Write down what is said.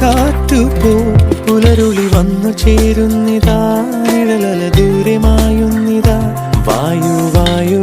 പൂങ്കാറ്റു പോ പുലരുളി വന്നു ചേരുന്നിതാ നിഴലല ദൂരമായുന്നിതാ. വായു വായു